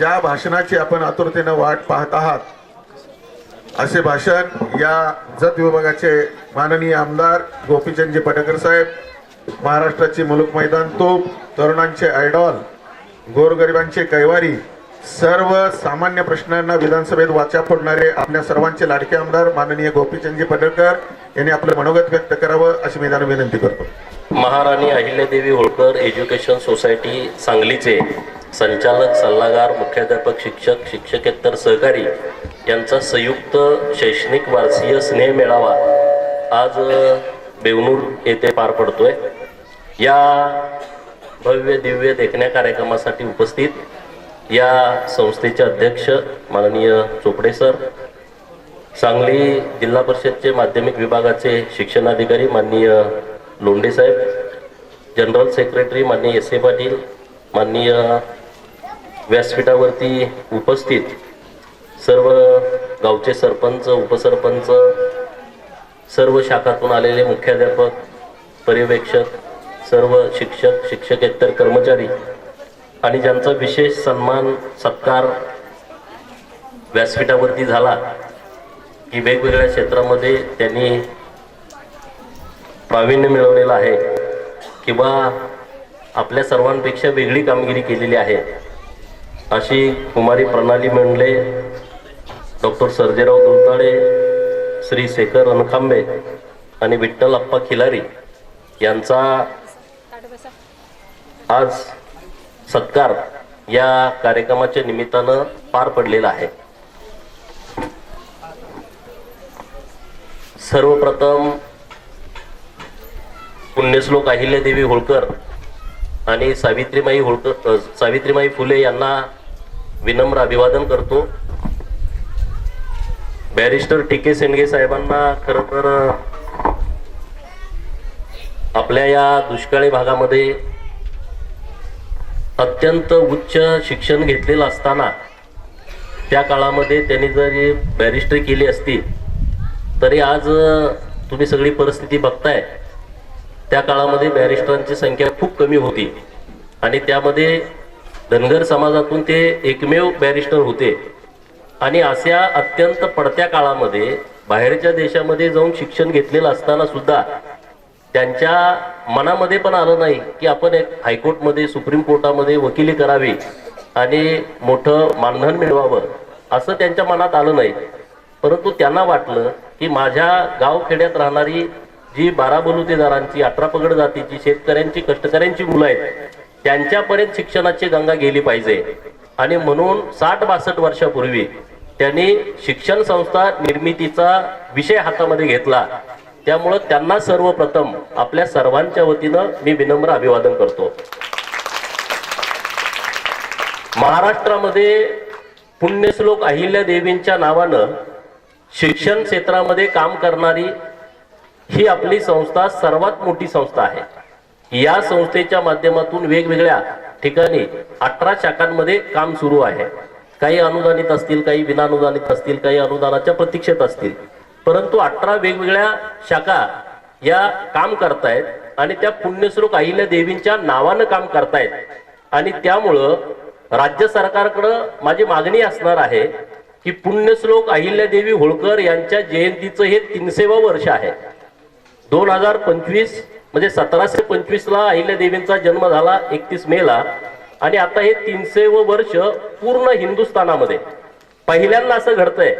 ज्या भाषणाची आपण आतुरतेनं वाट पाहत आहात असे भाषण या जत विभागाचे माननीय आमदार गोपीचंदजी पटकर साहेब महाराष्ट्राची मुलुक मैदान तोप तरुणांचे आयडॉल गोरगरिबांचे कैवारी सर्व सामान्य प्रश्नांना विधानसभेत वाचा फोडणारे आपल्या सर्वांचे लाडके आमदार माननीय गोपीचंदजी पडळकर यांनी आपलं मनोगत व्यक्त करावं अशी मी त्यांना विनंती करतो. महाराणी अहिल्यादेवी होळकर एज्युकेशन सोसायटी सांगलीचे संचालक सल्लागार मुख्याध्यापक शिक्षक शिक्षकेतर सहकारी यांचा संयुक्त शैक्षणिक वारसीय स्नेह मेळावा आज बेवनूर येथे पार पडतोय. या भव्य दिव्य देखण्या कार्यक्रमासाठी उपस्थित या संस्थेचे अध्यक्ष माननीय चोपडे सर सांगली जिल्हा परिषदचे माध्यमिक विभागाचे शिक्षणाधिकारी माननीय लोंढे साहेब जनरल सेक्रेटरी माननीय एस ए पाटील माननीय व्यासपीठावरती उपस्थित सर्व गावचे सरपंच उपसरपंच सर्व शाखातून आलेले मुख्याध्यापक पर्यवेक्षक सर्व शिक्षक शिक्षकेतर कर्मचारी आणि ज्यांचा विशेष सन्मान सत्कार व्यासपीठावरती झाला की वेगवेगळ्या क्षेत्रामध्ये त्यांनी प्रावीण्य मिळवलेलं आहे किंवा आपल्या सर्वांपेक्षा वेगळी कामगिरी केलेली आहे. अशी कुमारी प्रणाली मंडले डॉक्टर सर्जेराव दुलताळे श्री शेखर रणखांबे आणि विठ्ठल अप्पा खिलारी यांचा आज सत्कार या कार्यक्रमाच्या निमित्तानं पार पडलेला आहे. सर्वप्रथम पुण्यश्लोक अहिल्यादेवी होळकर आणि सावित्रीमाई होळकर सावित्रीमाई फुले यांना विनम्र अभिवादन करतो. बॅरिस्टर टी के सेंडगे साहेबांना खरंतर आपल्या या दुष्काळी भागामध्ये अत्यंत उच्च शिक्षण घेतलेलं असताना त्या काळामध्ये त्यांनी जरी बॅरिस्टरी केली असती तरी आज तुम्ही सगळी परिस्थिती बघताय. त्या काळामध्ये बॅरिस्टरांची संख्या खूप कमी होती. आणि त्यामध्ये धनगर समाजातून ते एकमेव बॅरिस्टर होते. आणि अशा अत्यंत पडत्या काळामध्ये बाहेरच्या देशामध्ये जाऊन शिक्षण घेतलेलं असताना सुद्धा त्यांच्या मनामध्ये पण आलं नाही की आपण एक हायकोर्टमध्ये सुप्रीम कोर्टामध्ये वकिली करावी आणि मोठं मानधन मिळवावं असं त्यांच्या मनात आलं नाही. परंतु त्यांना वाटलं की माझ्या गावखेड्यात राहणारी जी बारा बलुतेदारांची अठरा पगड जातीची शेतकऱ्यांची कष्टकऱ्यांची मुलं आहेत त्यांच्यापर्यंत शिक्षणाची गंगा गेली पाहिजे. आणि म्हणून साठ बासष्ट वर्षापूर्वी त्यांनी शिक्षण संस्था निर्मितीचा विषय हातामध्ये घेतला. त्यामुळं त्यांना सर्वप्रथम आपल्या सर्वांच्या वतीनं मी विनम्र अभिवादन करतो. महाराष्ट्रामध्ये पुण्यश्लोक अहिल्या देवींच्या नावानं शिक्षण क्षेत्रामध्ये काम करणारी ही आपली संस्था सर्वात मोठी संस्था आहे. या संस्थेच्या माध्यमातून वेगवेगळ्या ठिकाणी अठरा शाखांमध्ये काम सुरू आहे. काही अनुदानित असतील काही विनाअनुदानित असतील काही अनुदानाच्या प्रतीक्षेत असतील. परंतु अठरा वेगवेगळ्या शाखा या काम करतायत आणि त्या पुण्यश्लोक अहिल्या देवींच्या नावानं काम करतायत. आणि त्यामुळं राज्य सरकारकडं माझी मागणी असणार आहे की पुण्यश्लोक अहिल्यादेवी होळकर यांच्या जयंतीचं हे तीनशेवं वर्ष आहे. दोन हजार पंचवीस म्हणजे सतराशे पंचवीसला अहिल्यादेवींचा जन्म झाला एकतीस मेला. आणि आता हे तीनशे व वर्ष पूर्ण हिंदुस्थानामध्ये. पहिल्यांदा असं घडतंय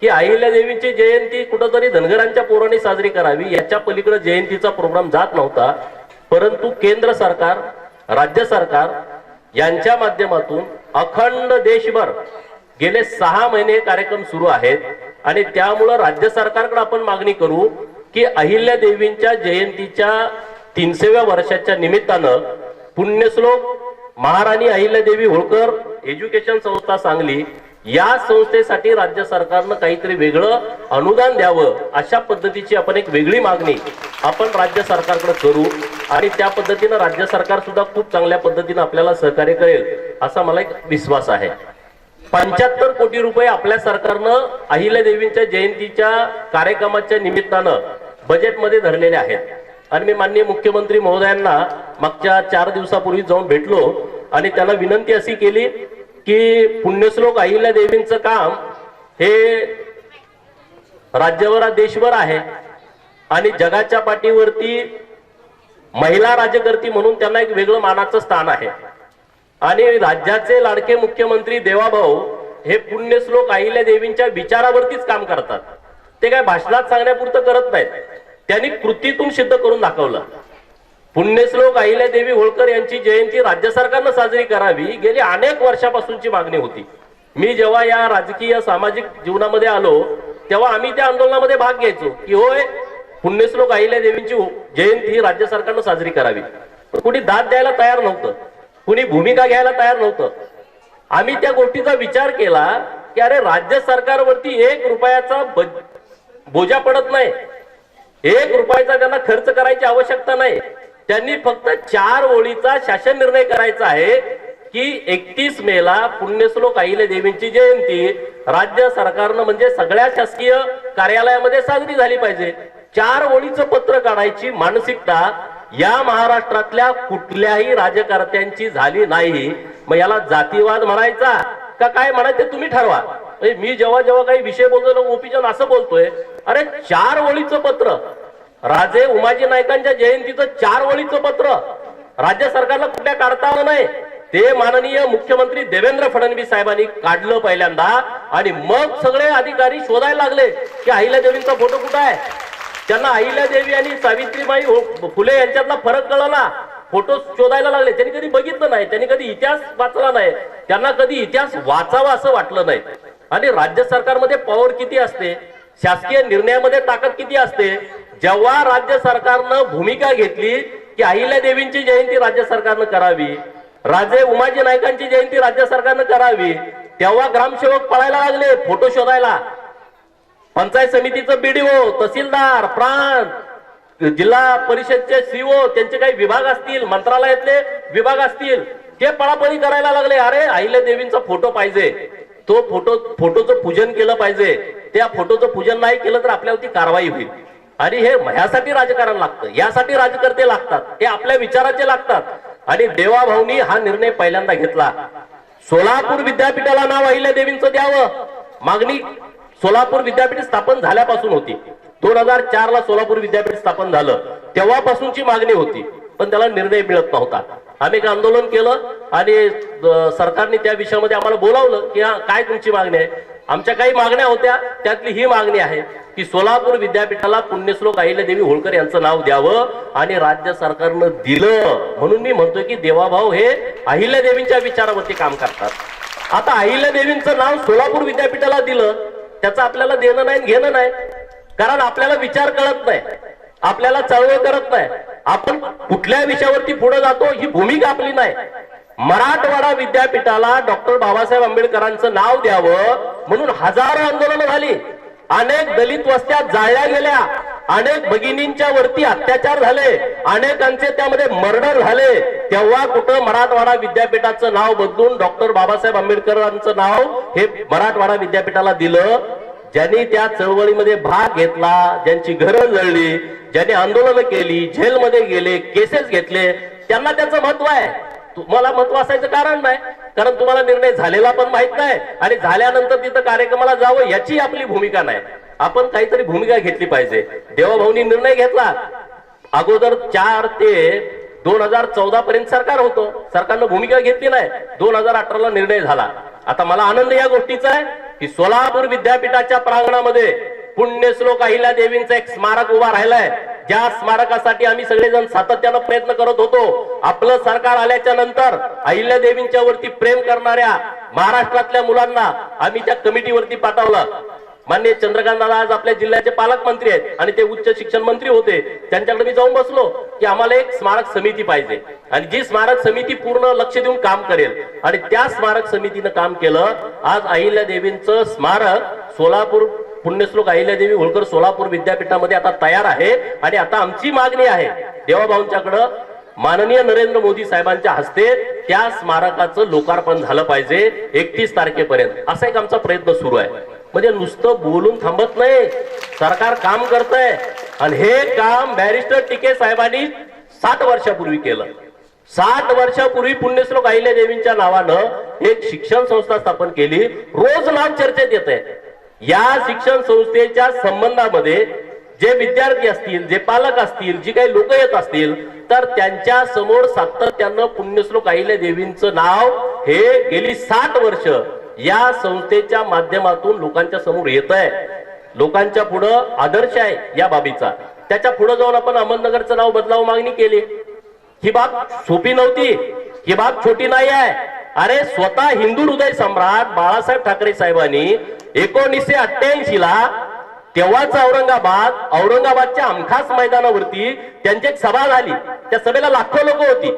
की अहिल्यादेवींची जयंती कुठंतरी धनगरांच्या पोरांनी साजरी करावी याच्या पलीकडे जयंतीचा प्रोग्राम जात नव्हता. परंतु केंद्र सरकार राज्य सरकार यांच्या माध्यमातून अखंड देशभर गेले सहा महिने हे कार्यक्रम सुरू आहेत. आणि त्यामुळं राज्य सरकारकडे आपण मागणी करू की अहिल्या देवींच्या जयंतीच्या तीनशेव्या वर्षाच्या निमित्तानं पुण्यश्लोक महाराणी अहिल्यादेवी होळकर एज्युकेशन संस्था सांगली या संस्थेसाठी राज्य सरकारनं काहीतरी वेगळं अनुदान द्यावं अशा पद्धतीची आपण एक वेगळी मागणी आपण राज्य सरकारकडे करू आणि त्या पद्धतीनं राज्य सरकार सुद्धा खूप चांगल्या पद्धतीनं आपल्याला सहकार्य करेल असा मला एक विश्वास आहे. पंच्याहत्तर कोटी रुपये आपल्या सरकारनं अहिल्यादेवींच्या जयंतीच्या कार्यक्रमाच्या निमित्तानं बजेटमध्ये धरलेले आहेत. आणि मी माननीय मुख्यमंत्री महोदयांना मागच्या चार दिवसापूर्वी जाऊन भेटलो आणि त्याला विनंती अशी केली की पुण्यश्लोक अहिल्या देवींचं काम हे राज्यावर देशभर आहे. आणि जगाच्या पाठीवरती महिला राज्यकर्ती म्हणून त्यांना एक वेगळं मानाचं स्थान आहे. आणि राज्याचे लाडके मुख्यमंत्री देवाभाऊ हे पुण्यश्लोक अहिल्या देवींच्या विचारावरतीच काम करतात. ते काय भाषणात सांगण्यापुरतं करत नाहीत. त्यांनी कृतीतून सिद्ध करून दाखवलं. पुण्यश्लोक अहिल्या देवी होळकर यांची जयंती राज्य सरकारनं साजरी करावी गेली अनेक वर्षापासूनची मागणी होती. मी जेव्हा या राजकीय सामाजिक जीवनामध्ये आलो तेव्हा आम्ही त्या आंदोलनामध्ये भाग घ्यायचो की होय पुण्यश्लोक अहिल्या देवींची हो- जयंती ही राज्य सरकारनं साजरी करावी. कुणी दाद द्यायला तयार नव्हतं. कुणी भूमिका घ्यायला तयार नव्हतं. आम्ही त्या गोष्टीचा विचार केला की अरे राज्य सरकारवरती एक रुपयाचा ब- बोजा पडत नाही. एक रुपयाचा त्यांना खर्च करायची आवश्यकता नाही. त्यांनी फक्त चार ओळीचा शासन निर्णय करायचा आहे की एकतीस मेला पुण्यश्लोक अहिल्या देवींची जयंती राज्य सरकारनं म्हणजे सगळ्या शासकीय कार्यालयामध्ये साजरी झाली पाहिजे. चार ओळीचं पत्र काढायची मानसिकता या महाराष्ट्रातल्या कुठल्याही राजकर्त्यांची झाली नाही. मग याला जातीवाद म्हणायचा का? काय म्हणायचं तुम्ही ठरवा. मी जेव्हा जेव्हा काही विषय बोलतो ना गोपीचंद असं बोलतोय. अरे चार ओळीचं पत्र. राजे उमाजी नायकांच्या जयंतीचं चार ओळीचं पत्र. राज्य सरकारला कुठल्या काढता आलं नाही. ते माननीय मुख्यमंत्री देवेंद्र फडणवीस साहेबांनी काढलं पहिल्यांदा. आणि मग सगळे अधिकारी शोधायला लागले की अहिल्या देवींचा फोटो कुठं आहे? त्यांना अहिल्या देवी आणि सावित्रीबाई हो, फुले यांच्यातला फरक कळला. फोटो शोधायला लागले. त्यांनी कधी बघितलं नाही. त्यांनी कधी इतिहास वाचला नाही. त्यांना कधी इतिहास वाचावा असं वाटलं नाही. आणि राज्य सरकारमध्ये पॉवर किती असते? शासकीय निर्णयामध्ये ताकद किती असते? जेव्हा राज्य सरकारनं भूमिका घेतली की अहिल्या देवींची जयंती राज्य सरकारनं करावी राजे उमाजी नायकांची जयंती राज्य सरकारनं करावी तेव्हा ग्रामसेवक पळायला लागले फोटो शोधायला. पंचायत समितीचं बीडीओ तहसीलदार प्रांत जिल्हा परिषदचे सीओ त्यांचे काही विभाग असतील मंत्रालयातले विभाग असतील ते पळापळी करायला लागले. अरे अहिल्या देवींचा फोटो पाहिजे. तो फोटो फोटोचं पूजन केलं पाहिजे. त्या फोटोचं पूजन नाही केलं तर आपल्यावरती कारवाई होईल. आणि हे ह्यासाठी राजकारण लागतं. यासाठी राजकर्ते लागतात. ते आपल्या विचाराचे लागतात. आणि देवाभाऊनी हा निर्णय पहिल्यांदा घेतला. सोलापूर विद्यापीठाला नाव अहिल्या देवींचं द्यावं. मागणी सोलापूर विद्यापीठ स्थापन झाल्यापासून होती. दोन हजार चार ला सोलापूर विद्यापीठ स्थापन झालं. तेव्हापासूनची मागणी होती. पण त्याला निर्णय मिळत नव्हता. आम्ही एक आंदोलन केलं आणि सरकारने त्या विषयामध्ये आम्हाला बोलावलं की हा काय तुमची मागणी आहे? आमच्या काही मागण्या होत्या त्यातली ही मागणी आहे की सोलापूर विद्यापीठाला पुण्यश्लोक अहिल्यादेवी होळकर यांचं नाव द्यावं आणि राज्य सरकारनं दिलं. म्हणून मी म्हणतोय की देवाभाऊ हे अहिल्यादेवींच्या विचारावरती काम करतात. आता अहिल्यादेवींचं नाव सोलापूर विद्यापीठाला दिलं त्याचं आपल्याला देणं नाही घेणं नाही. कारण आपल्याला विचार कळत नाही. आपल्याला चळवळ करत नाही. आपण कुठल्या विषयावरती पुढे जातो ही भूमिका आपली नाही. मराठवाडा विद्यापीठाला डॉक्टर बाबासाहेब आंबेडकरांचं नाव द्यावं म्हणून हजारो आंदोलनं झाली. अनेक दलित वस्त्या जाळल्या गेल्या. अनेक भगिनींच्या वरती अत्याचार झाले. अनेकांचे त्यामध्ये मर्डर झाले. तेव्हा कुठं मराठवाडा विद्यापीठाचं नाव बदलून डॉक्टर बाबासाहेब आंबेडकरांचं नाव हे मराठवाडा विद्यापीठाला दिलं ज्यांनी त्या चळवळीमध्ये भाग घेतला ज्यांची घरं जळली ज्यांनी आंदोलनं केली जेलमध्ये गेले केसेस घेतले त्यांना त्याचं महत्त्व आहे. तुम्हाला महत्त्व असायचं कारण नाही. कारण तुम्हाला निर्णय झालेला पण माहीत नाही आणि झाल्यानंतर तिथं कार्यक्रमाला जावं याची आपली भूमिका नाही. आपण काहीतरी भूमिका घेतली पाहिजे. देवाभाऊनी निर्णय घेतला. अगोदर चार ते दोन हजार चौदा पर्यंत सरकार होतं. सरकारनं भूमिका घेतली नाही. दोन हजार अठराला निर्णय झाला. आता मला आनंद या गोष्टीचा आहे की सोलापूर विद्यापीठाच्या प्रांगणामध्ये पुण्यश्लोक अहिल्या देवींचं एक स्मारक उभा राहिलाय. ज्या स्मारकासाठी आम्ही सगळेजण सातत्यानं प्रयत्न करत होतो. आपलं सरकार आल्याच्यानंतर अहिल्या देवींच्या वरती प्रेम करणाऱ्या महाराष्ट्रातल्या मुलांना आम्ही त्या कमिटीवरती पाठवलं. मान्य चंद्रकांत दादा आज आपल्या जिल्ह्याचे पालकमंत्री आहेत आणि ते उच्च शिक्षण मंत्री होते. त्यांच्याकडे मी जाऊन बसलो की आम्हाला एक स्मारक समिती पाहिजे. आणि जी स्मारक समिती पूर्ण लक्ष देऊन काम करेल आणि त्या स्मारक समितीनं काम केलं. आज अहिल्या देवींचं स्मारक सोलापूर पुण्यश्लोक अहिल्यादेवी होळकर सोलापूर विद्यापीठामध्ये आता तयार आहे आणि आता आमची मागणी आहे. देवाभाऊंच्याकडं माननीय नरेंद्र मोदी साहेबांच्या हस्ते त्या स्मारकाचं लोकार्पण झालं पाहिजे एकतीस तारखेपर्यंत. असा एक आमचा प्रयत्न सुरू आहे. म्हणजे नुसतं बोलून थांबत नाही. सरकार काम करतंय. आणि हे काम बॅरिस्टर टिके साहेबांनी साठ वर्षापूर्वी केलं. साठ वर्षापूर्वी पुण्यश्लोक अहिल्या देवींच्या नावानं एक शिक्षण संस्था स्थापन केली. रोज नाव चर्चेत येत आहे या शिक्षण संस्थेच्या संबंधामध्ये जे विद्यार्थी असतील जे पालक असतील जी काही लोक येत असतील तर त्यांच्यासमोर सातत्यानं पुण्यश्लोक अहिल्या देवींचं नाव हे गेली साठ वर्ष या संस्थेच्या माध्यमातून लोकांच्या समोर येत आहे. लोकांच्या पुढं आदर्श आहे या बाबीचा. त्याच्या पुढे जाऊन आपण अहमदनगरचं नाव बदलाव मागणी केली. ही बाब सोपी नव्हती. ही बाब छोटी नाही आहे. अरे स्वतः हिंदू हृदय सम्राट बाळासाहेब ठाकरे साहेबांनी एकोणीसशे अठ्ठ्याऐंशी ला तेव्हाच औरंगाबाद औरंगाबादच्या आमखास मैदानावरती त्यांची एक सभा झाली. त्या सभेला लाखो लोक होती.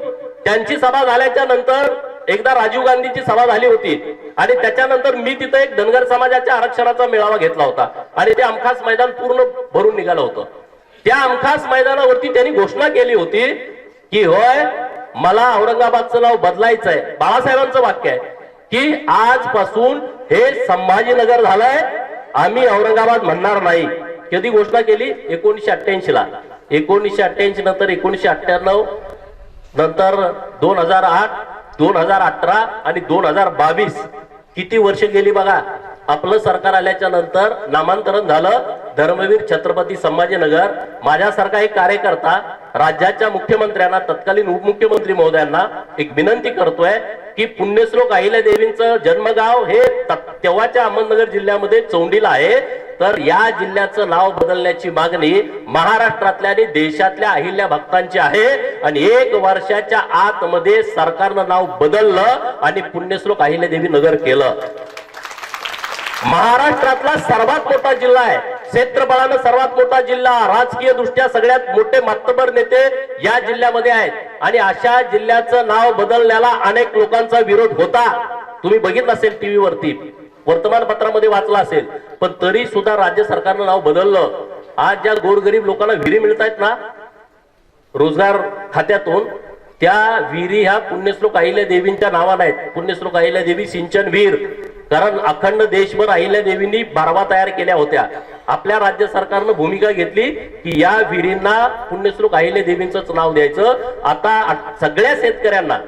त्यांची सभा झाल्याच्यानंतर एकदा राजीव गांधीची सभा झाली होती. आणि त्याच्यानंतर मी तिथं एक धनगर समाजाच्या आरक्षणाचा मेळावा घेतला होता. आणि ते आमखास मैदान पूर्ण भरून निघालं होतं. त्या आमखास मैदानावरती त्यांनी घोषणा केली होती की होय मला औरंगाबादचं नाव बदलायचं आहे बाळासाहेबांचं वाक्य आहे की आजपासून हे संभाजीनगर झालंय आम्ही औरंगाबाद म्हणणार नाही. कधी घोषणा केली? एकोणीशे अठ्ठ्याऐंशी ला. एकोणीसशे अठ्ठ्याऐंशी नंतर एकोणीशे अठ्ठ्याण्णव नंतर दोन हजार आठ दोन हजार अठरा आणि दोन हजार बावीस. किती वर्ष गेली बघा. आपलं सरकार आल्याच्यानंतर नामांतरण झालं. धर्मवीर छत्रपती संभाजीनगर. माझ्यासारखा एक कार्यकर्ता राज्याच्या मुख्यमंत्र्यांना तत्कालीन उपमुख्यमंत्री महोदयांना एक विनंती करतोय की पुण्यश्लोक अहिल्या देवींचं जन्मगाव हे तेव्हाच्या अहमदनगर जिल्ह्यामध्ये चौंडीला आहे. तर या जिल्ह्याचं नाव बदलण्याची मागणी महाराष्ट्रातल्या आणि देशातल्या अहिल्या भक्तांची आहे. आणि एक वर्षाच्या आतमध्ये सरकारनं नाव बदललं आणि पुण्यश्लोक अहिल्या देवी नगर केलं. महाराष्ट्रातला सर्वात मोठा जिल्हा आहे. क्षेत्रफळानं सर्वात मोठा जिल्हा राजकीय दृष्ट्या सगळ्यात मोठे मातबर नेते या जिल्ह्यामध्ये आहेत. आणि अशा जिल्ह्याचं नाव बदलण्याला अनेक लोकांचा विरोध होता. तुम्ही बघितलं असेल टीव्ही वरती वर्तमानपत्रामध्ये वाचला असेल. पण तरी सुद्धा राज्य सरकारनं नाव बदललं. आज ज्या गोरगरीब लोकांना विहिरी मिळत आहेत ना रोजगार खात्यातून त्या विहिरी ह्या पुण्यश्लोक अहिल्या देवींच्या नावानं आहेत. पुण्यश्लोक अहिल्या देवी सिंचन विहीर. कारण अखंड देशभर अहिल्या देवींनी बारवा तयार केल्या होत्या. आपल्या राज्य सरकारनं भूमिका घेतली की या विहिरींना पुण्यश्लोक अहिल्या देवींचंच नाव द्यायचं. आता सगळ्या शेतकऱ्यांना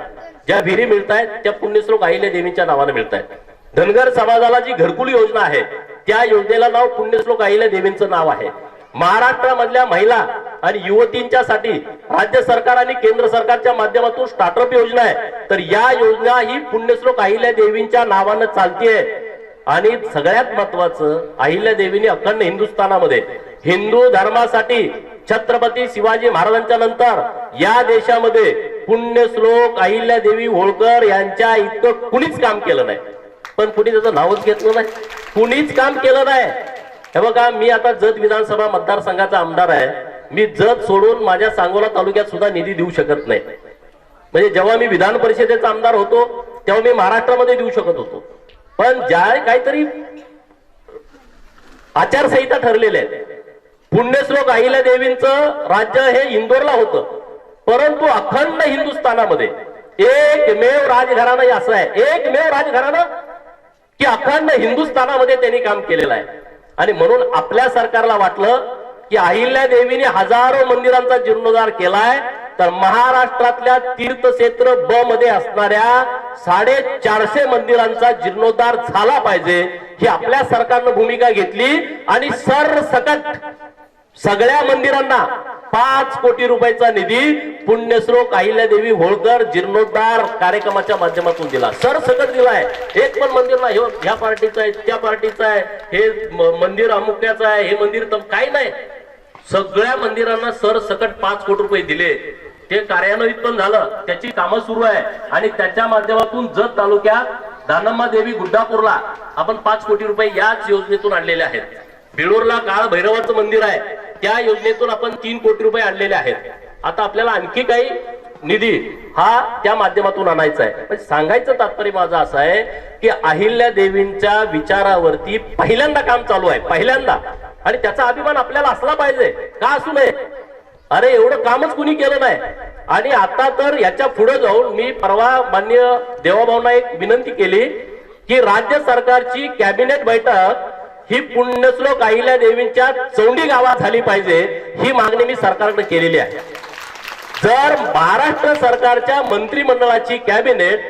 ज्या विहिरी मिळत आहेत त्या पुण्यश्लोक अहिल्या देवींच्या नावानं मिळत आहेत धनगर समाजाला जी घरकुल योजना आहे त्या योजनेला नाव पुण्यश्लोक अहिल्या देवींचं नाव आहे. महाराष्ट्रामधल्या महिला आणि युवतींच्यासाठी राज्य सरकार आणि केंद्र सरकारच्या माध्यमातून स्टार्टअप योजना आहे. तर या योजना ही पुण्यश्लोक अहिल्या देवींच्या नावानं चालतीये. आणि सगळ्यात महत्वाचं अहिल्या देवीने अखंड हिंदुस्थानामध्ये हिंदू धर्मासाठी छत्रपती शिवाजी महाराजांच्या नंतर या देशामध्ये पुण्यश्लोक अहिल्या देवी होळकर यांच्या इतकं कुणीच काम केलं नाही. पण कुणी त्याचं नावच घेतलं नाही. कुणीच काम केलं नाही. हे बघा मी आता जत विधानसभा मतदारसंघाचा आमदार आहे. मी जत सोडून माझ्या सांगोला तालुक्यात सुद्धा निधी देऊ शकत नाही. म्हणजे जेव्हा मी विधान परिषदेचा आमदार होतो तेव्हा मी महाराष्ट्रामध्ये देऊ शकत होतो. पण ज्या काहीतरी आचारसंहिता ठरलेल्या आहेत पुण्यश्लोक अहिल्या देवींचं राज्य हे इंदोरला होतं परंतु अखंड हिंदुस्थानामध्ये एकमेव राजघराणं असं आहे एकमेव राजघराणं की अखंड हिंदुस्थानामध्ये त्यांनी काम केलेलं आहे. आणि म्हणून आपल्या सरकारला वाटलं की अहिल्या देवीने हजारो मंदिरांचा जीर्णोद्धार केलाय. तर महाराष्ट्रातल्या तीर्थक्षेत्र ब मध्ये असणाऱ्या साडेचारशे मंदिरांचा जीर्णोद्धार झाला पाहिजे ही आपल्या सरकारनं भूमिका घेतली. आणि सरसकट सगळ्या मंदिरांना पाच कोटी रुपयाचा निधी पुण्यश्लोक अहिल्यादेवी होळकर जीर्णोद्धार कार्यक्रमाच्या माध्यमातून दिला. सरसकट दिलाय. एक पण मंदिर नाही हो, ह्या पार्टीचं आहे त्या पार्टीचं आहे हे मंदिर अमुक्याचं आहे हे मंदिर तर काही नाही. सगळ्या मंदिरांना सरसकट पाच कोटी रुपये दिले. ते कार्यान्वित पण झालं. त्याची कामं सुरू आहे. आणि त्याच्या माध्यमातून जत तालुक्यात दानम्मा देवी गुड्डापूरला आपण पाच कोटी रुपये याच योजनेतून आणलेले आहेत. बिळूरला काळ भैरवाचं मंदिर आहे. त्या योजनेतून आपण तीन कोटी रुपये आणलेले आहेत. आता आपल्याला आणखी काही निधी हा त्या माध्यमातून आणायचा आहे. पण सांगायचं तात्पर्य माझं असं आहे की अहिल्या देवींच्या विचारावरती पहिल्यांदा काम चालू आहे पहिल्यांदा. आणि त्याचा अभिमान आपल्याला असला पाहिजे. का असू नये? अरे एवढं कामच कुणी केलं नाही. आणि आता तर याच्यापुढे जाऊन मी परवा मान्य देवाभाऊंना एक विनंती केली की राज्य सरकारची कॅबिनेट बैठक ही पुण्यश्लोक अहिल्या देवींच्या चौंडी गावात झाली पाहिजे ही मागणी मी सरकारकडे केलेली आहे. जर महाराष्ट्र सरकारच्या मंत्रिमंडळाची कॅबिनेट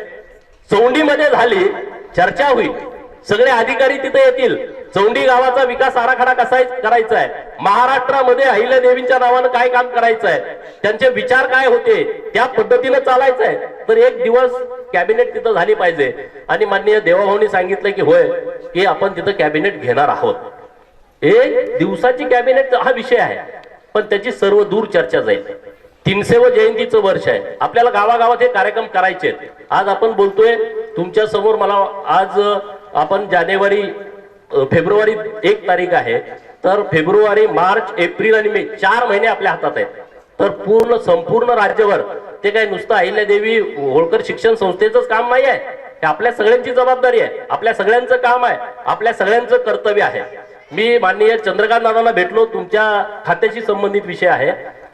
चौंडीमध्ये झाली चर्चा होईल. सगळे अधिकारी तिथे येतील. चौंडी गावाचा विकास आराखडा कसा करायचा आहे? महाराष्ट्रामध्ये अहिल्यादेवींच्या नावानं काय काम करायचं आहे? त्यांचे विचार काय होते? त्या पद्धतीनं चालायचं आहे. तर एक दिवस कॅबिनेट तिथं झाली पाहिजे. आणि माननीय देवाभाऊनी सांगितलं की होय की आपण तिथं कॅबिनेट घेणार आहोत. एक दिवसाची कॅबिनेट हा विषय आहे. पण त्याची सर्व दूर चर्चा जाईल. तीनशे व जयंतीचं वर्ष आहे. आपल्याला गावागावात हे कार्यक्रम करायचे आहेत. आज आपण बोलतोय तुमच्यासमोर मला आज आपण जानेवारी फेब्रुवारी एक तारीख आहे. तर फेब्रुवारी मार्च एप्रिल आणि मे चार महिने आपल्या हातात आहेत. तर पूर्ण संपूर्ण राज्यभर ते काय नुसतं अहिल्यादेवी होळकर शिक्षण संस्थेचंच काम नाही आहे? हे आपल्या सगळ्यांची जबाबदारी आहे. आपल्या सगळ्यांचं काम आहे. आपल्या सगळ्यांचं कर्तव्य आहे. मी माननीय चंद्रकांत दादांना भेटलो. तुमच्या खात्याशी संबंधित विषय आहे.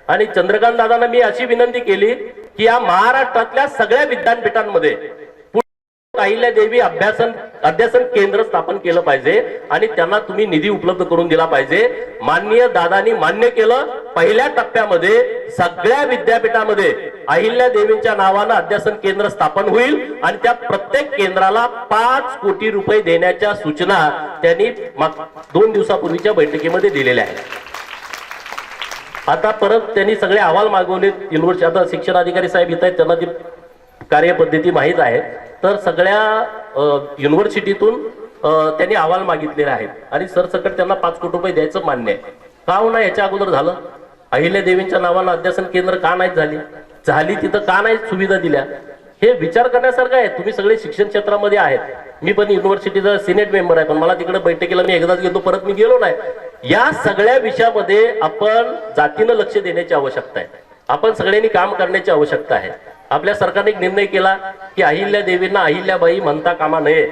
आणि चंद्रकांत दादांना मी अशी विनंती केली की या महाराष्ट्रातल्या सगळ्या विद्यापीठांमध्ये अहिल्या देवी अभ्यासन अध्यासन केंद्र स्थापन केलं पाहिजे आणि त्यांना तुम्ही निधी उपलब्ध करून दिला पाहिजे. माननीय दादानी मान्य केलं पहिल्या टप्प्यामध्ये सगळ्या विद्यापीठामध्ये अहिल्या देवींच्या नावानं अध्यासन केंद्र स्थापन होईल आणि त्या प्रत्येक केंद्राला पाच कोटी रुपये देण्याच्या सूचना त्यांनी दोन दिवसापूर्वीच्या बैठकीमध्ये दिलेल्या आहेत. आता परत त्यांनी सगळे अहवाल मागवले इलवडचे आता शिक्षण अधिकारी साहेब इथं आहेत त्यांना ती कार्यपद्धती माहीत आहे. तर सगळ्या युनिव्हर्सिटीतून त्यांनी अहवाल मागितलेले आहेत. आणि सरसकट त्यांना पाच कोटी रुपये द्यायचं मान्य आहे. का होणार याच्या अगोदर झालं. अहिल्या देवींच्या नावानं अध्यासन केंद्र का नाही झाली? झाली तिथं का नाही सुविधा दिल्या? हे विचार करण्यासारखं आहे. तुम्ही सगळे शिक्षण क्षेत्रामध्ये आहेत. मी पण युनिव्हर्सिटीचा सिनेट मेंबर आहे पण मला तिकडे बैठकीला मी एकदाच गेलो परत मी गेलो नाही. या सगळ्या विषयामध्ये आपण जातीनं लक्ष देण्याची आवश्यकता आहे. आपण सगळ्यांनी काम करण्याची आवश्यकता आहे. आपल्या सरकारने एक निर्णय केला की अहिल्या देवींना अहिल्याबाई म्हणता कामा नये.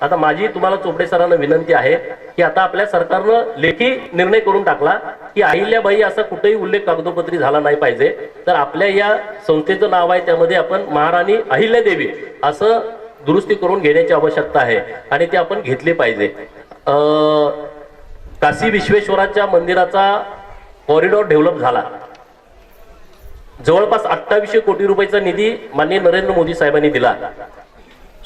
आता माझी तुम्हाला चोपडे सरांना विनंती आहे की आता आपल्या सरकारनं लेखी निर्णय करून टाकला की अहिल्याबाई असा कुठेही उल्लेख कागदोपत्री झाला नाही पाहिजे. तर आपल्या या संस्थेचं नाव आहे त्यामध्ये आपण महाराणी अहिल्यादेवी असं दुरुस्ती करून घेण्याची आवश्यकता आहे आणि ते आपण घेतले पाहिजे. अं, काशी विश्वेश्वराच्या मंदिराचा कॉरिडॉर डेव्हलप झाला. जवळपास अठ्ठावीसशे कोटी रुपयाचा निधी माननीय नरेंद्र मोदी साहेबांनी दिला.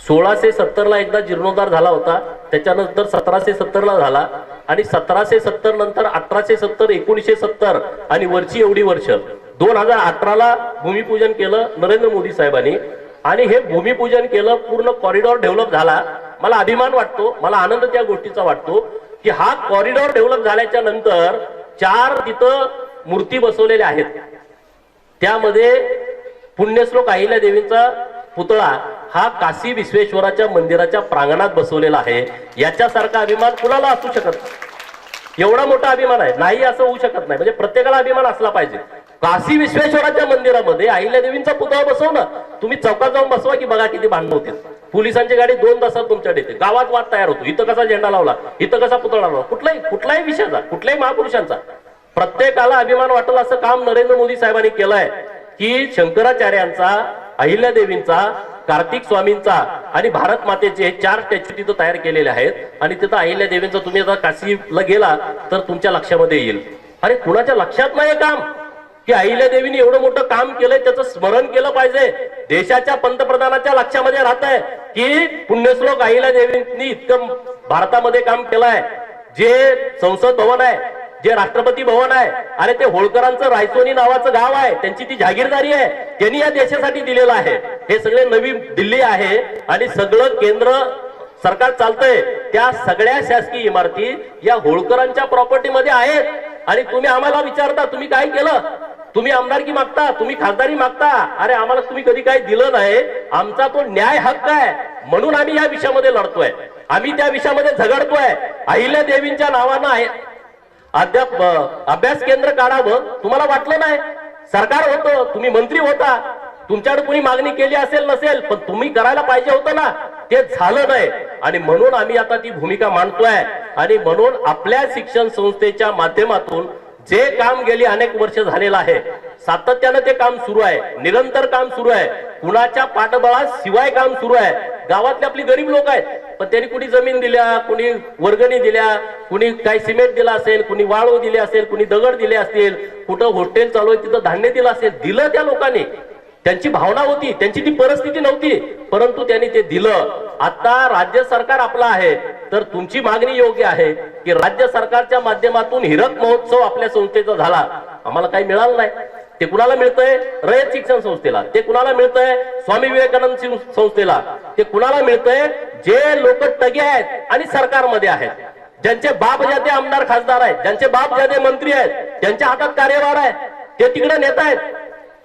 सोळाशे सत्तरला एकदा जीर्णोद्धार झाला होता. त्याच्यानंतर सतराशे सत्तरला झाला आणि सतराशे सत्तर नंतर अठराशे सत्तर एकोणीसशे सत्तर आणि वरची एवढी वर्ष. दोन हजार अठराला भूमिपूजन केलं नरेंद्र मोदी साहेबांनी आणि हे भूमिपूजन केलं पूर्ण कॉरिडॉर डेव्हलप झाला. मला अभिमान वाटतो मला आनंद त्या गोष्टीचा वाटतो. की हा कॉरिडॉर डेव्हलप झाल्याच्यानंतर चार तिथं मूर्ती बसवलेल्या आहेत. त्यामध्ये पुण्यश्लोक अहिल्या देवींचा पुतळा हा काशी विश्वेश्वराच्या मंदिराच्या प्रांगणात बसवलेला आहे. याच्यासारखा अभिमान कुणाला असू शकत नाही. एवढा मोठा अभिमान आहे. नाही असं होऊ शकत नाही. म्हणजे प्रत्येकाला अभिमान असला पाहिजे. काशी विश्वेश्वराच्या मंदिरामध्ये अहिल्या देवींचा पुतळा बसव ना तुम्ही चौकात जाऊन बसवा की बघा किती भांडण होतील. पोलिसांची गाडी दोन तासात तुमच्याकडे येते. गावात वाद तयार होतो. इथं कसा झेंडा लावला? इथं कसा पुतळा लावला? कुठलाही कुठलाही विषयाचा कुठल्याही महापुरुषांचा. प्रत्येकाला अभिमान वाटेल असं काम नरेंद्र मोदी साहेबांनी केलंय. की शंकराचार्यांचा अहिल्यादेवींचा कार्तिक स्वामींचा आणि भारत मातेचे चार स्टॅच्यू तिथं तयार केलेले आहेत. आणि तिथं अहिल्या देवींचा तुम्ही आता काशीला गेला तर तुमच्या लक्षामध्ये येईल. अरे कुणाच्या लक्षात नाही काम? की अहिल्या देवीने एवढं मोठं काम केलंय त्याचं स्मरण केलं पाहिजे. देशाच्या पंतप्रधानाच्या लक्षामध्ये राहत आहे की पुण्यश्लोक अहिल्या देवींनी इतकं भारतामध्ये काम केलंय. जे संसद भवन आहे जे राष्ट्रपती भवन आहे आणि ते होळकरांचं रायसोनी नावाचं गाव आहे त्यांची ती जागीरदारी आहे त्यांनी या देशासाठी दिलेलं आहे. हे सगळे नवी दिल्ली आहे आणि सगळं केंद्र सरकार चालतंय. त्या सगळ्या शासकीय इमारती या होळकरांच्या प्रॉपर्टीमध्ये आहेत. आणि तुम्ही आम्हाला विचारता तुम्ही काय केलं? तुम्ही आमदारकी मागता तुम्ही खासदारी मागता. अरे आम्हाला तुम्ही कधी काही दिलं नाही. आमचा तो न्याय हक्क आहे. म्हणून आम्ही या विषयामध्ये लढतोय. आम्ही त्या विषयामध्ये झगडतोय. अहिल्या देवींच्या नावानं आहे. अद्याप अभ्यास केंद्र काढावं. तुम्हाला वाटलं नाही? सरकार होतं तुम्ही मंत्री होता. तुमच्याकडे कुणी मागणी केली असेल नसेल पण तुम्ही करायला पाहिजे होतं ना ते झालं नाही. आणि म्हणून आम्ही आता ती भूमिका मांडतोय. आणि म्हणून आपल्या शिक्षण संस्थेच्या माध्यमातून जे काम गेली अनेक वर्ष झालेलं आहे सातत्यानं ते काम सुरू आहे निरंतर काम सुरू आहे. कुणाच्या पाठबळा शिवाय काम सुरू आहे. गावातले आपली गरीब लोक आहेत पण त्यांनी कुणी जमीन दिल्या कुणी वर्गणी दिल्या कुणी काही सिमेंट दिला असेल कुणी वाळू दिली असेल कुणी दगड दिले असतील कुठं हॉटेल चालू आहे तिथं धान्य दिलं असेल दिलं त्या लोकांनी. त्यांची भावना होती त्यांची ती परिस्थिती नव्हती. परंतु त्यांनी ते दिलं. आता राज्य सरकार आपलं आहे. तर तुमची मागणी योग्य आहे की राज्य सरकारच्या माध्यमातून हिरक महोत्सव आपल्या संस्थेचा झाला. आम्हाला काही मिळालं नाही. ते कुणाला मिळतंय? रयत शिक्षण संस्थेला. ते कुणाला मिळतंय? स्वामी विवेकानंद संस्थेला. ते कुणाला मिळतंय? जे लोक टगे आहेत आणि सरकारमध्ये आहेत. ज्यांचे बाप ज्याते आमदार खासदार आहेत ज्यांचे बाप ज्याते मंत्री आहेत त्यांच्या हातात कार्यभार आहे ते तिकडे नेत आहेत.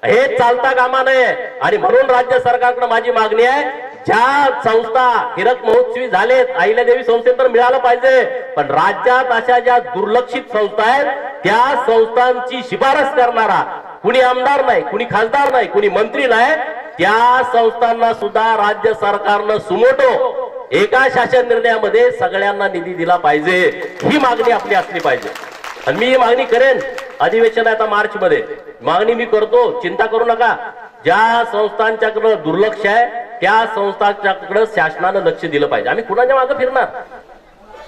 हे चालता कामा नये. आणि म्हणून राज्य सरकारकडे माझी मागणी आहे ज्या संस्था हिरक महोत्सवी झालेत अहिल्यादेवी संस्थेत तर मिळालं पाहिजे. पण राज्यात अशा ज्या दुर्लक्षित संस्था आहेत त्या संस्थांची शिफारस करणारा कुणी आमदार नाही कुणी खासदार नाही कुणी मंत्री नाही त्या संस्थांना सुद्धा राज्य सरकारनं सुमोटो एका शासन निर्णयामध्ये सगळ्यांना निधी दिला पाहिजे. ही मागणी आपली असली पाहिजे. आणि मी ही मागणी करेन अधिवेशन आहे आता मार्च मध्ये मागणी मी करतो चिंता करू नका. ज्या संस्थांच्याकडे दुर्लक्ष आहे त्या संस्थांच्याकडे शासनानं लक्ष दिलं पाहिजे. आम्ही कुणाच्या मागे फिरणार?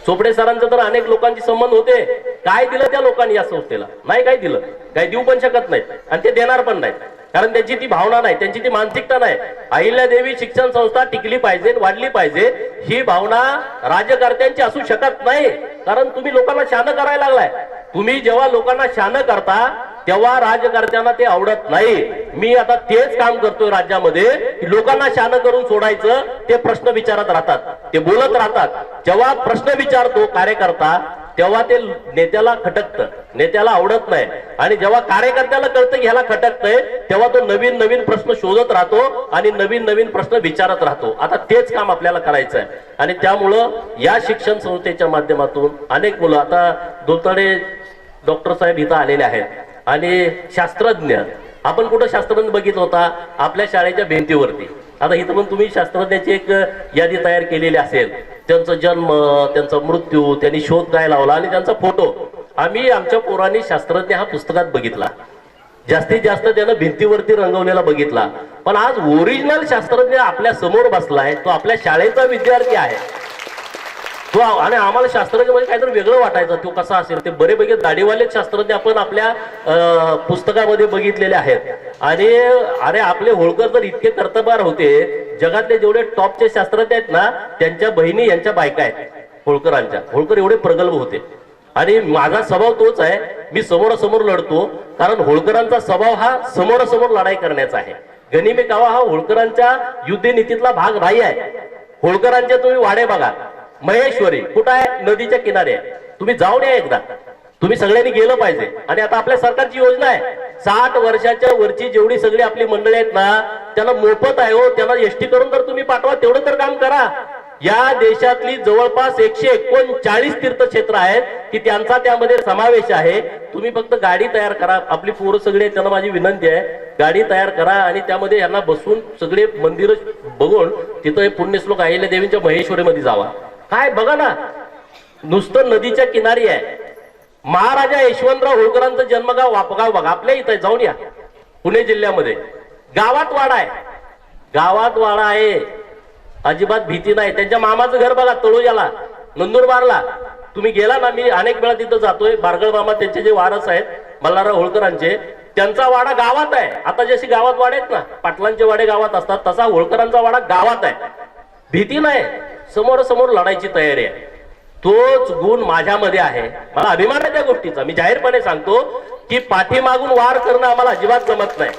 चोपडे सरांचं तर अनेक लोकांची संबंध होते. काय दिलं त्या लोकांनी या संस्थेला? नाही काय दिलं. काही देऊ पण शकत नाहीत. आणि ते देणार पण नाहीत. कारण त्यांची ती भावना नाही त्यांची ती मानसिकता नाही. अहिल्यादेवी शिक्षण संस्था टिकली पाहिजे वाढली पाहिजे. ही भावना राज्यकर्त्यांची असू शकत नाही. कारण तुम्ही लोकांना शान करायला लागलाय. तुम्ही जेव्हा लोकांना शान करता तेव्हा राजकर्त्यांना ते आवडत नाही. मी आता तेच काम करतोय राज्यामध्ये की लोकांना शान करून सोडायचं ते प्रश्न विचारत राहतात. ते बोलत राहतात. जेव्हा प्रश्न विचारतो कार्यकर्ता तेव्हा ते नेत्याला खटकतं. नेत्याला आवडत नाही. आणि जेव्हा कार्यकर्त्याला कळतं की ह्याला खटकतंय तेव्हा तो नवीन नवीन प्रश्न शोधत राहतो आणि नवीन नवीन प्रश्न विचारत राहतो. आता तेच काम आपल्याला करायचं आहे आणि त्यामुळं या शिक्षण संस्थेच्या माध्यमातून अनेक मुलं आता दोतडे डॉक्टर साहेब इथं आलेले आहेत. आणि शास्त्रज्ञ. आपण कुठं शास्त्रज्ञ बघितलं होता? आपल्या शाळेच्या भिंतीवरती. आता इथं पण तुम्ही शास्त्रज्ञाची एक यादी तयार केलेली असेल. त्यांचा जन्म त्यांचा मृत्यू त्यांनी शोध काय लावला आणि त्यांचा फोटो. आम्ही आमच्या पोरांनी शास्त्रज्ञ हा पुस्तकात बघितला. जास्तीत जास्त त्यानं भिंतीवरती रंगवलेला बघितला. पण आज ओरिजिनल शास्त्रज्ञ आपल्यासमोर बसलाय. तो आपल्या शाळेचा विद्यार्थी आहे. तो आणि आम्हाला शास्त्रज्ञ म्हणजे काहीतरी वेगळं वाटायचं. तो कसा असेल? ते बरेपैकी दाढीवाले शास्त्रज्ञ आपण आपल्या पुस्तकामध्ये बघितलेले आहेत. आणि अरे आपले होळकर तर इतके कर्तबार होते. जगातले जेवढे टॉपचे शास्त्रज्ञ आहेत ना त्यांच्या बहिणी यांच्या बायका आहेत होळकरांच्या. होळकर एवढे प्रगल्भ होते. आणि माझा स्वभाव तोच आहे. मी समोरासमोर लढतो कारण होळकरांचा स्वभाव हा समोरासमोर लढाई करण्याचा आहे. गनिमे कावा हा होळकरांच्या युद्धनीतीतला भाग नाही आहे. होळकरांचे तुम्ही वाडे बघा. महेश्वरी कुठं आहे? नदीच्या किनारे तुम्ही जाऊन या एकदा. तुम्ही सगळ्यांनी गेलं पाहिजे. आणि आता आपल्या सरकारची योजना आहे. साठ वर्षाच्या वरची जेवढी सगळी आपली मंडळी आहेत ना त्यांना मोफत आहे हो. त्यांना एसटी करून तर तुम्ही पाठवा तेवढं तर काम करा. या देशातली जवळपास एकशे एकोणचाळीस तीर्थक्षेत्र आहेत की त्यांचा त्यामध्ये समावेश आहे. तुम्ही फक्त गाडी तयार करा. आपली पोरं सगळे आहेत, त्यांना माझी विनंती आहे. गाडी तयार करा आणि त्यामध्ये यांना बसून सगळे मंदिर बघून तिथं हे पुण्यश्लोक अहिल्या देवींच्या महेश्वरीमध्ये जावा. काय बघा ना. नुसतं नदीच्या किनारी आहे. महाराजा यशवंतराव होळकरांचं जन्मगाव वापगाव बघा आपल्या इथं आहे, जाऊन या. पुणे जिल्ह्यामध्ये. गावात वाडा आहे. गावात वाडा आहे. अजिबात भीती नाही. त्यांच्या मामाचं घर बघा तळोजाला नंदुरबारला. तुम्ही गेला ना मी अनेक वेळा तिथं जातोय. बारगळ मामा त्यांचे जे वारस आहेत मल्हारराव होळकरांचे त्यांचा वाडा गावात आहे. आता जशी गावात वाडे आहेत ना पाटलांचे वाडे गावात असतात तसा होळकरांचा वाडा गावात आहे. भीती नाही. समोर समोर लढायची तयारी आहे. तोच गुण माझ्यामध्ये आहे. मला अभिमान आहे त्या गोष्टीचा. मी जाहीरपणे सांगतो की पाठीमागून वार करणं आम्हाला अजिबात जमत नाही.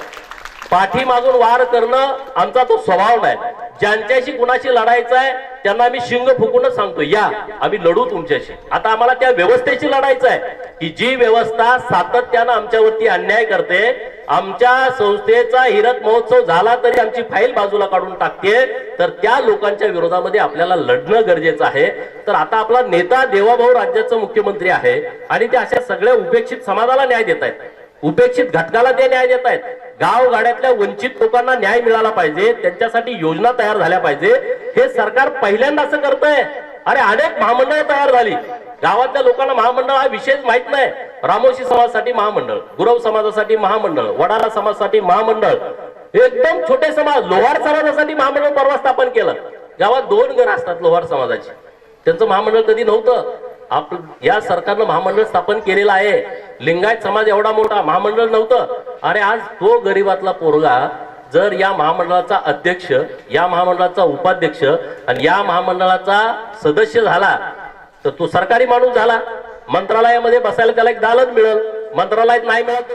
पाठीमागून वार करणं आमचा तो स्वभाव नाही. ज्यांच्याशी कुणाशी लढायचं आहे त्यांना आम्ही शिंग फुकूनच सांगतो या आम्ही लढू तुमच्याशी. आता आम्हाला त्या व्यवस्थेशी लढायचं आहे की जी व्यवस्था सातत्यानं आमच्यावरती अन्याय करते आमच्या संस्थेचा हिरक महोत्सव झाला तरी आमची फाईल बाजूला काढून टाकते तर त्या लोकांच्या विरोधामध्ये आपल्याला लढणं गरजेचं आहे. तर आता आपला नेता देवाभाऊ राज्याचा मुख्यमंत्री आहे आणि ते अशा सगळ्या उपेक्षित समाजाला न्याय देत आहेत उपेक्षित घटकाला ते न्याय देत आहेत गाव गाड्यातल्या वंचित लोकांना न्याय मिळाला पाहिजे त्यांच्यासाठी योजना तयार झाल्या पाहिजे. हे सरकार पहिल्यांदा असं करतंय. अरे अनेक महामंडळ तयार झाली. गावातल्या लोकांना महामंडळ हा विशेष माहीत नाही. रामोशी समाजासाठी महामंडळ गुरव समाजासाठी महामंडळ वडारा समाजासाठी महामंडळ. एकदम छोटे समाज लोहार समाजासाठी महामंडळ परवा स्थापन केलं. गावात दोन घर असतात लोहार समाजाची. त्यांचं महामंडळ कधी नव्हतं. आप या सरकारनं महामंडळ स्थापन केलेलं आहे. लिंगायत समाज एवढा मोठा महामंडळ नव्हतं. अरे आज तो गरीबातला पोरगा जर या महामंडळाचा अध्यक्ष या महामंडळाचा उपाध्यक्ष आणि या महामंडळाचा सदस्य झाला तर तो सरकारी माणूस झाला. मंत्रालयामध्ये बसायला त्याला एक दालन मिळेल. मंत्रालयात नाही मिळत.